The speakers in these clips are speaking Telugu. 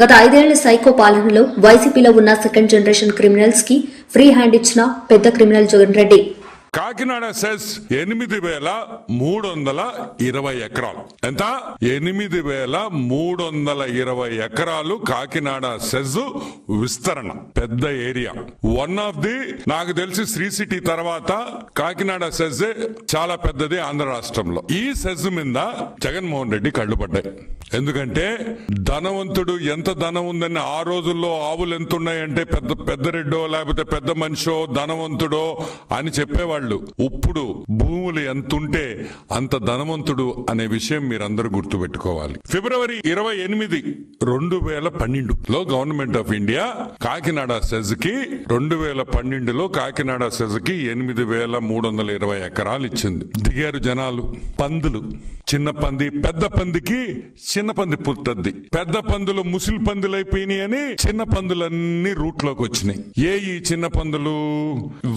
గత ఐదేళ్ళ సైకో పాలనలో వైసీపీలో ఉన్న సెకండ్ జనరేషన్ క్రిమినల్స్కి ఫ్రీ హ్యాండ్ ఇచ్చిన పెద్ద క్రిమినల్ జగన్ రెడ్డి. కాకినాడ సెస్ ఎనిమిది వేల మూడు వందల ఇరవై ఎకరాలు. ఎంత? ఎనిమిది వేల మూడు వందల ఇరవై ఎకరాలు కాకినాడ సెజ్ విస్తరణ పెద్ద ఏరియా. వన్ ఆఫ్ ది నాకు తెలిసి శ్రీ సిటీ తర్వాత కాకినాడ సెజ్ చాలా పెద్దది ఆంధ్ర రాష్ట్రంలో. ఈ సెజ్ మీద జగన్మోహన్ రెడ్డి కళ్ళు పడ్డాయి. ఎందుకంటే ధనవంతుడు ఎంత ధనం ఉందని ఆ రోజుల్లో ఆవులు ఎంత ఉన్నాయంటే పెద్ద పెద్ద రెడ్డో లేకపోతే పెద్ద మనిషో ధనవంతుడో అని చెప్పేవాడు చెప్పేవాళ్ళు ఇప్పుడు భూములు ఎంతుంటే అంత ధనవంతుడు అనే విషయం మీరందరూ గుర్తుపెట్టుకోవాలి. ఫిబ్రవరి ఇరవై ఎనిమిది రెండు వేల పన్నెండులో గవర్నమెంట్ ఆఫ్ ఇండియా కాకినాడ సెజ్కి రెండు వేల పన్నెండులో కాకినాడ సెజ్కి ఎనిమిది వేల మూడు వందల ఇరవై ఎకరాలు ఇచ్చింది. దిగారు జనాలు పందులు. చిన్న పంది పెద్ద పందికి చిన్న పంది పుట్టద్ది. పెద్ద పందులు ముసిలి పందులు అయిపోయినాయి అని చిన్న పందులన్నీ రూట్లోకి వచ్చినాయి. ఏ ఈ చిన్న పందులు?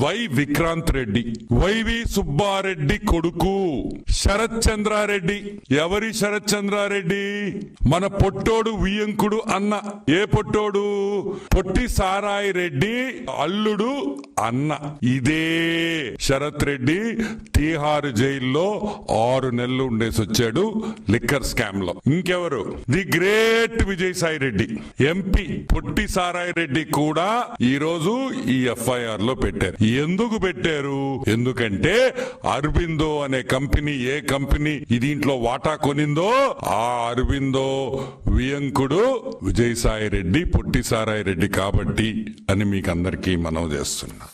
వై విక్రాంత్ రెడ్డి. వైవి సుబ్బారెడ్డి కొడుకు. శరత్ చంద్రారెడ్డి. ఎవరి శరత్ చంద్రారెడ్డి? మన పొట్టోడు వియంకుడు అన్న ఏ పొట్టోడు? పొట్టి సారాయి రెడ్డి అల్లుడు అన్న ఇదే శరత్ రెడ్డి తీహారు జైల్లో ఆరు నెలలు ఉండేసి వచ్చాడు లిక్కర్ స్కామ్లో. ఇంకెవరు? The great Vijayasai Reddy. MP పొట్టి సారాయి రెడ్డి కూడా ఈ రోజు ఈ ఎఫ్ఐఆర్లో పెట్టారు. ఎందుకు పెట్టారు? ఎందుకంటే అరబిందో అనే కంపెనీ ఏ కంపెనీ దీంట్లో వాటా కొనిందో ఆ అరబిందో వియంకుడు విజయసాయి రెడ్డి పొట్టి సారాయి రెడ్డి కాబట్టి అని మీకు అందరికీ మనం చేస్తున్నా.